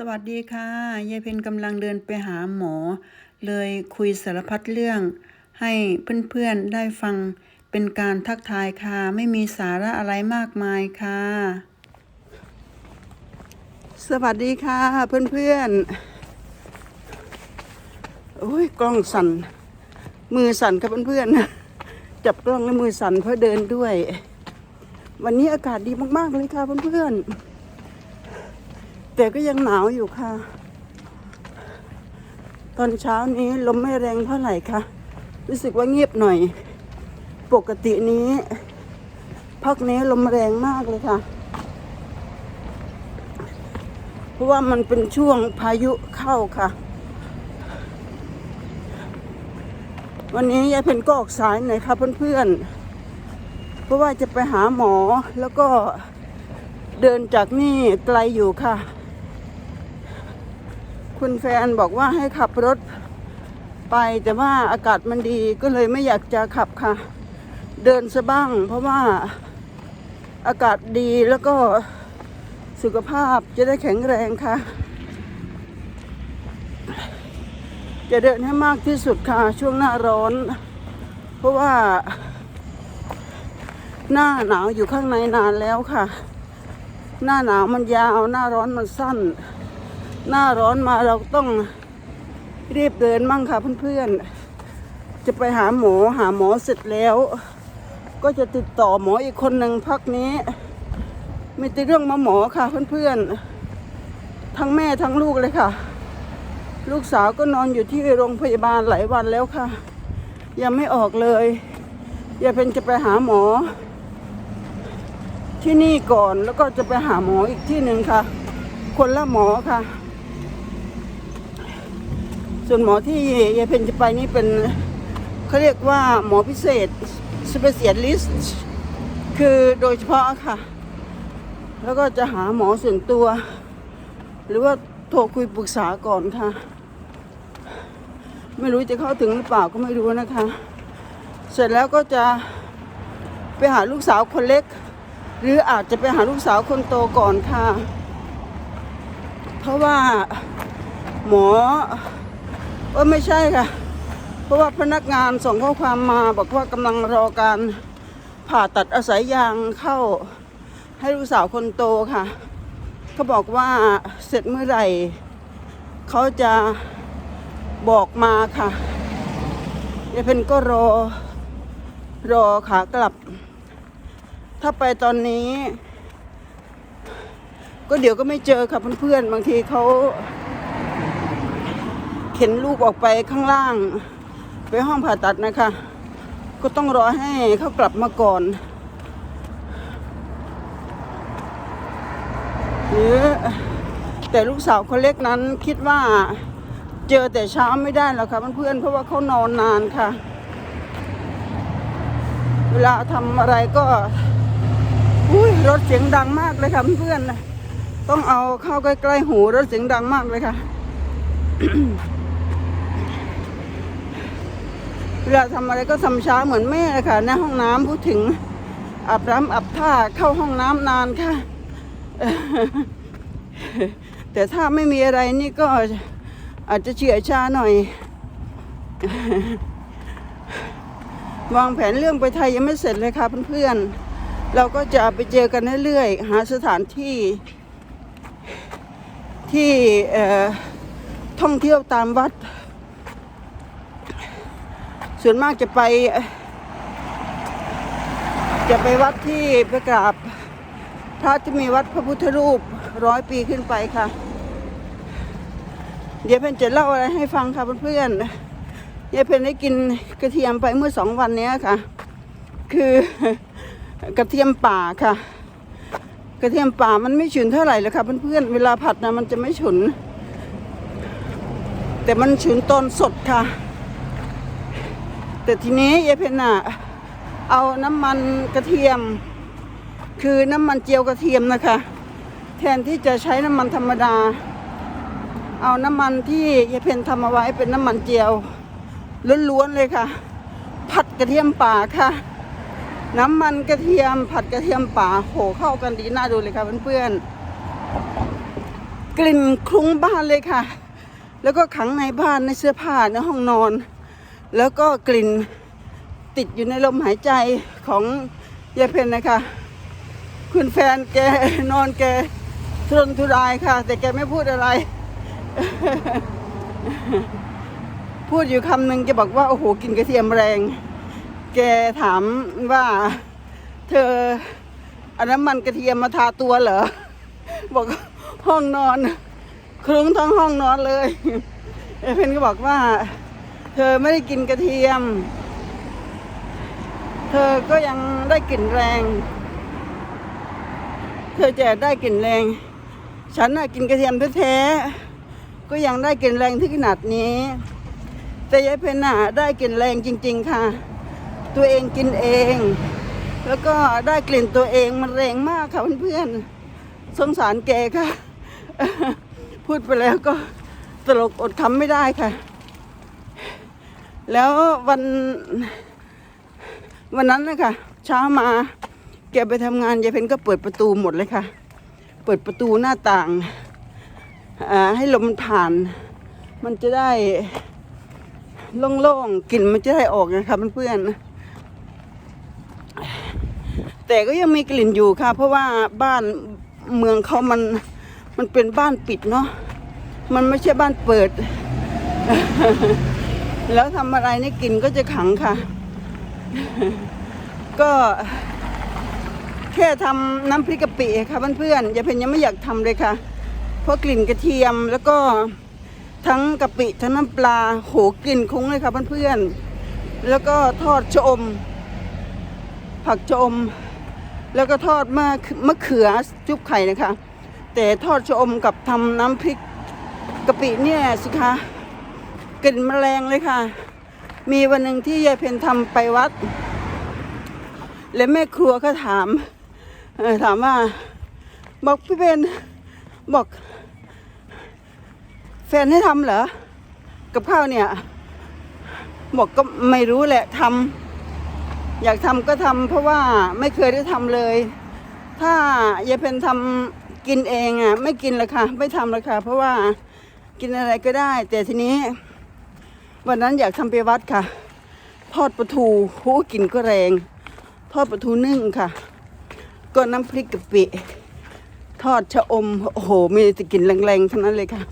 สวัสดีค่ะยายเพนกำลังเดินไปหาหมอ เลยคุยสารพัดเรื่อง ให้เพื่อนๆได้ฟังเป็นการทักทายค่ะ ไม่มีสาระอะไรมากมายค่ะ สวัสดีค่ะเพื่อนๆโอ้ยกล้องสั่น มือสั่นค่ะเพื่อนๆจับกล้องแล้วมือสั่นเพราะเดินด้วย วันนี้อากาศดีมากๆเลยค่ะเพื่อนๆ แต่ก็ยังหนาวอยู่ค่ะ ตอนเช้านี้ลมไม่แรงเท่าไหร่ค่ะ รู้สึกว่าเงียบหน่อย ปกตินี้พักนี้ลมแรงมากเลยค่ะ เพราะว่ามันเป็นช่วงพายุเข้าค่ะ วันนี้ยายเพนก็ออกสายหน่อยค่ะเพื่อนๆ เพราะว่าจะไปหาหมอแล้วก็เดินจากนี่ไกลอยู่ค่ะ คุณแฟนบอกว่าให้ขับรถไปแต่ว่าอากาศมันดีก็เลยไม่อยากจะขับค่ะ เดินซะบ้าง เพราะว่าอากาศดีแล้วก็สุขภาพจะได้แข็งแรงค่ะ จะเดินให้มากที่สุดค่ะ ช่วงหน้าร้อน เพราะว่า หน้าหนาวอยู่ข้างในนานแล้วค่ะ หน้าหนาวมันยาวหน้าร้อนมันสั้น หน้าร้อนมาเราต้องรีบเดินมั่งค่ะเพื่อนๆ จะไปหาหมอหาหมอเสร็จแล้ว ก็จะติดต่อหมออีกคนหนึ่งพักนี้มีแต่เรื่องมาหมอค่ะเพื่อนๆ ทั้งแม่ทั้งลูกเลยค่ะ ลูกสาวก็นอนอยู่ที่โรงพยาบาลหลายวันแล้วค่ะ ยังไม่ออกเลยยายเพนจะไปหาหมอ ที่นี่ก่อนแล้วก็จะไปหาหมออีกที่หนึ่งค่ะ คนละหมอค่ะ ส่วนหมอที่ยายเพนจะไปนี่เป็นเขาเรียกว่าหมอพิเศษ specialist คือโดยเฉพาะค่ะ แล้วก็จะหาหมอส่วนตัว หรือว่าโทรคุยปรึกษาก่อนค่ะ ไม่รู้จะเข้าถึงหรือเปล่าก็ไม่รู้นะคะ เสร็จแล้วก็จะไปหาลูกสาวคนเล็ก หรืออาจจะไปหาลูกสาวคนโตก่อนค่ะ เพราะว่าหมอ ว่าไม่ใช่ค่ะ เพราะว่าพนักงานส่งข้อความมาบอกว่ากำลังรอการผ่าตัดอาศัยยางเข้าให้ลูกสาวคนโตค่ะ เขาบอกว่าเสร็จเมื่อไหร่ เขาจะบอกมาค่ะยายเพนก็รอรอขากลับ ถ้าไปตอนนี้ ก็เดี๋ยวก็ไม่เจอค่ะเพื่อนๆบางทีเขา เข็นลูกออกไปข้างล่าง ไปห้องผ่าตัดนะคะ ก็ต้องรอให้เขากลับมาก่อนหรือแต่ลูกสาวคนเล็กนั้นคิดว่าเจอแต่เช้าไม่ได้หรอกค่ะเพื่อนๆเพราะว่าเขานอนนานค่ะ เวลาทำอะไรก็อุ้ยรถเสียงดังมากเลยค่ะเพื่อนๆต้องเอาเข้าใกล้ๆหูรถเสียงดังมากเลยค่ะ เวลาทำอะไรก็ทำช้าเหมือนแม่เลยค่ะในห้องน้ำพูดถึงอาบน้ำอาบท่าเข้าห้องน้ำนานค่ะ แต่ถ้าไม่มีอะไรนี่ก็อาจจะเฉื่อยชาหน่อย วางแผนเรื่องไปไทยยังไม่เสร็จเลยค่ะเพื่อนๆ เราก็จะไปเจอกันเรื่อยๆ หาสถานที่ที่ท่องเที่ยวตามวัด ส่วนมากจะไป จะไปวัดที่ไปกราบพระที่มีวัดพระพุทธรูปร้อยปีขึ้นไปค่ะ เดี๋ยวเพนจะเล่าอะไรให้ฟังค่ะเพื่อนๆยายวเพนได้กินกระเทียมไปเมื่อสองวันนี้ค่ะ คือกระเทียมป่าค่ะ กระเทียมป่ามันไม่ฉุนเท่าไหร่เลยค่ะเพื่อนๆเวลาผัดนะมันจะไม่ฉุน แต่มันฉุนตอนสดค่ะ แต่ทีนี้ยายเพนน่ะเอาน้ำมันกระเทียม คือน้ำมันเจียวกระเทียมนะคะ แทนที่จะใช้น้ำมันธรรมดา เอาน้ำมันที่ยายเพนทำเอาไว้เป็นน้ำมันเจียวล้วนๆเลยค่ะ ผัดกระเทียมป่าค่ะ น้ำมันกระเทียม ผัดกระเทียมป่าโหเข้ากันดีน่าดูเลยค่ะเพื่อนๆกลิ่นคลุ้งบ้านเลยค่ะ แล้วก็ขังในบ้านในเสื้อผ้าในห้องนอน แล้วก็กลิ่นติดอยู่ในลมหายใจของยายเพนนะคะ คุณแฟนแกนอนแกทุรนทุรายค่ะ แต่แกไม่พูดอะไร พูดอยู่คำหนึ่งแกบอกว่า โอ้โหกินกระเทียมแรง แกถามว่า เธออาน้ำมันกระเทียมมาทาตัวเหรอ บอกห้องนอน คลุ้งทั้งห้องนอนเลยเอเพนก็บอกว่า เธอไม่ได้กินกระเทียม เธอก็ยังได้กลิ่นแรง เธอจะได้กลิ่นแรง ฉันน่ะกินกระเทียมแท้ๆ ก็ยังได้กลิ่นแรงที่ขนาดนี้ แต่ยายเพนน่ะได้กลิ่นแรงจริง ๆ ค่ะ ตัวเองกินเอง แล้วก็ได้กลิ่นตัวเองมันแรงมากค่ะเพื่อนๆ สงสารแกค่ะ พูดไปแล้วก็ตลกอดคำไม่ได้ค่ะ แล้ววันวันนั้นนะคะเช้ามาแกไปทำงานยายเพนก็เปิดประตูหมดเลยค่ะ เปิดประตูหน้าต่างอ่าให้ลมมันผ่าน มันจะได้โล่งๆกลิ่นมันจะได้ออกนะคะเพื่อนๆแต่ก็ยังมีกลิ่นอยู่ค่ะ เพราะว่าบ้านเมืองเขามันมันเป็นบ้านปิดเนาะมันไม่ใช่บ้านเปิด แล้วทำอะไรนี่กลิ่นก็จะขังค่ะ ก็แค่ทำน้ำพริกกะปิค่ะเพื่อนๆยายเพนยังไม่อยากทำเลยค่ะ เพราะกลิ่นกระเทียมแล้วก็ทั้งกะปิทั้งน้ำปลาโหกลิ่นคุ้งเลยค่ะเพื่อนๆแล้วก็ทอดชะอม ผักชะอม แล้วก็ทอดมะมะเขือจุบไข่นะคะ แต่ทอดชะอมกับทำน้ำพริกกะปิเนี่ยสิคะ ลิ่นแมลงเลยค่ะ มีวันหนึ่งที่ยายเพนทำไปวัด แล้วแม่ครัวก็ถามถามว่า บอกพี่เพนบอก แฟนให้ทำเหรอ กับข้าวเนี่ย บอกก็ไม่รู้แหละทำอยากทำก็ทำเพราะว่าไม่เคยได้ทำเลย ถ้ายายเพนทำกินเองอะ ไม่กินลยค่ะ ไม่ทำลยค่ะ เพราะว่ากินอะไรก็ได้ แต่ทีนี้ วันนั้นอยากทำไปวัดค่ะ ทอดปลาทูโหกลิ่นก็แรง ทอดปลาทูนึ่งค่ะ ก็น้ำพริกกะปิ ทอดชะอม โอ้โห มีแต่กลิ่นแรงๆทั้งนั้นเลยค่ะ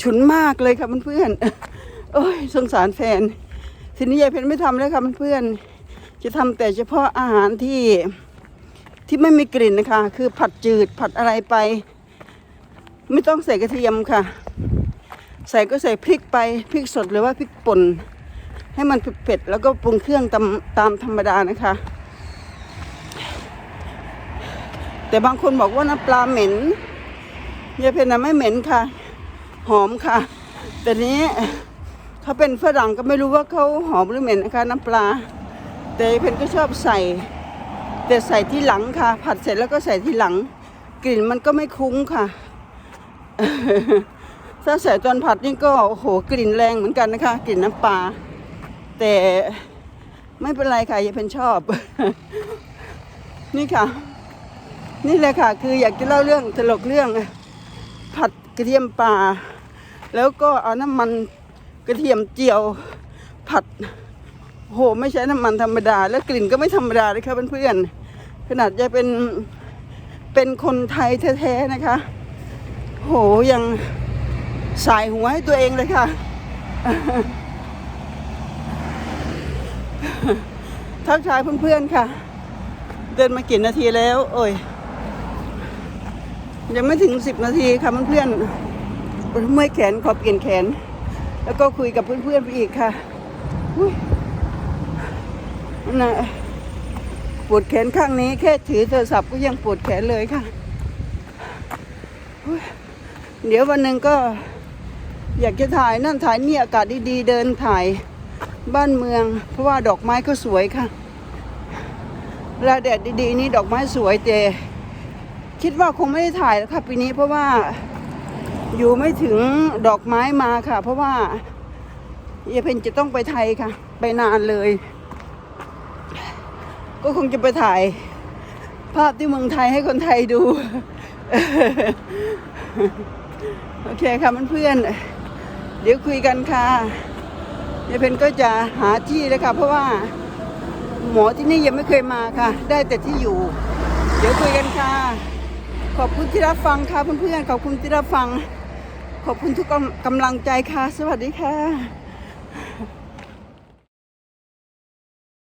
ฉุนมากเลยค่ะเพื่อนๆโอ้ยสงสารแฟน ทีนี้ยายเพนไม่ทำแล้วค่ะเพื่อนๆจะทำแต่เฉพาะอาหารที่ที่ไม่มีกลิ่นนะคะ คือผัดจืดผัดอะไรไป ไม่ต้องใส่กระเทียมค่ะ ใส่ก็ใส่พริกไปพริกสดหรือว่าพริกป่นให้มันเผ็ดๆแล้วก็ปรุงเครื่องตามตามธรรมดานะคะ แต่บางคนบอกว่าน้ำปลาเหม็นยายเพนนะไม่เหม็นค่ะ หอมค่ะ แต่นี้เขาเป็นฝรั่งก็ไม่รู้ว่าเขาหอมหรือเหม็นนะคะ น้ำปลา แต่เพนก็ชอบใส่ แต่ใส่ที่หลังค่ะ ผัดเสร็จแล้วก็ใส่ที่หลัง กลิ่นมันก็ไม่คุ้งค่ะ ถ้าใส่ตอนผัดนี่ก็โอ้โหกลิ่นแรงเหมือนกันนะคะ กลิ่นน้ำปลาแต่ไม่เป็นไรค่ะยายเพนชอบ นี่ค่ะ นี่แหละค่ะ คืออยากจะเล่าเรื่องตลกเรื่อง ผัดกระเทียมปลาแล้วก็เอาน้ำมันกระเทียมเจียวผัดโหไม่ใช่น้ำมันธรรมดา แล้วกลิ่นก็ไม่ธรรมดาเลยค่ะเพื่อนๆขนาดจะเป็นเป็นคนไทยแท้ๆนะคะ โหยัง สายหัวให้ตัวเองเลยค่ะ ทักทายเพื่อนๆค่ะ เดินมากี่นาทีแล้ว โอ้ย ยังไม่ถึงสิบนาทีค่ะเพื่อนๆเมื่อยแขนขอเปลี่ยนแขน แล้วก็คุยกับเพื่อนๆไปอีกค่ะนะปวดแขนข้างนี้ แค่ถือโทรศัพท์ก็ยังปวดแขนเลยค่ะ เดี๋ยววันหนึ่งก็ อยากจะถ่ายนั่นถ่ายนี่อากาศดีๆ เดินถ่ายบ้านเมือง เพราะว่าดอกไม้ก็สวยค่ะเวลาแดดดีๆ นี่ดอกไม้สวยแต่คิดว่าคงไม่ได้ถ่ายแล้วค่ะปีนี้เพราะว่าอยู่ไม่ถึงดอกไม้มาค่ะ เพราะว่าเยเพนจะต้องไปไทยค่ะ ไปนานเลย ก็คงจะไปถ่าย ภาพที่เมืองไทยให้คนไทยดู โอเคค่ะเพื่อนๆ เดี๋ยวคุยกันค่ะยายเพนก็จะหาที่แล้วค่ะ เพราะว่าหมอที่นี่ยังไม่เคยมาค่ะ ได้แต่ที่อยู่ เดี๋ยวคุยกันค่ะ ขอบคุณที่รับฟังค่ะเพื่อนๆขอบคุณที่รับฟัง ขอบคุณทุกกำลังใจค่ะ สวัสดีค่ะ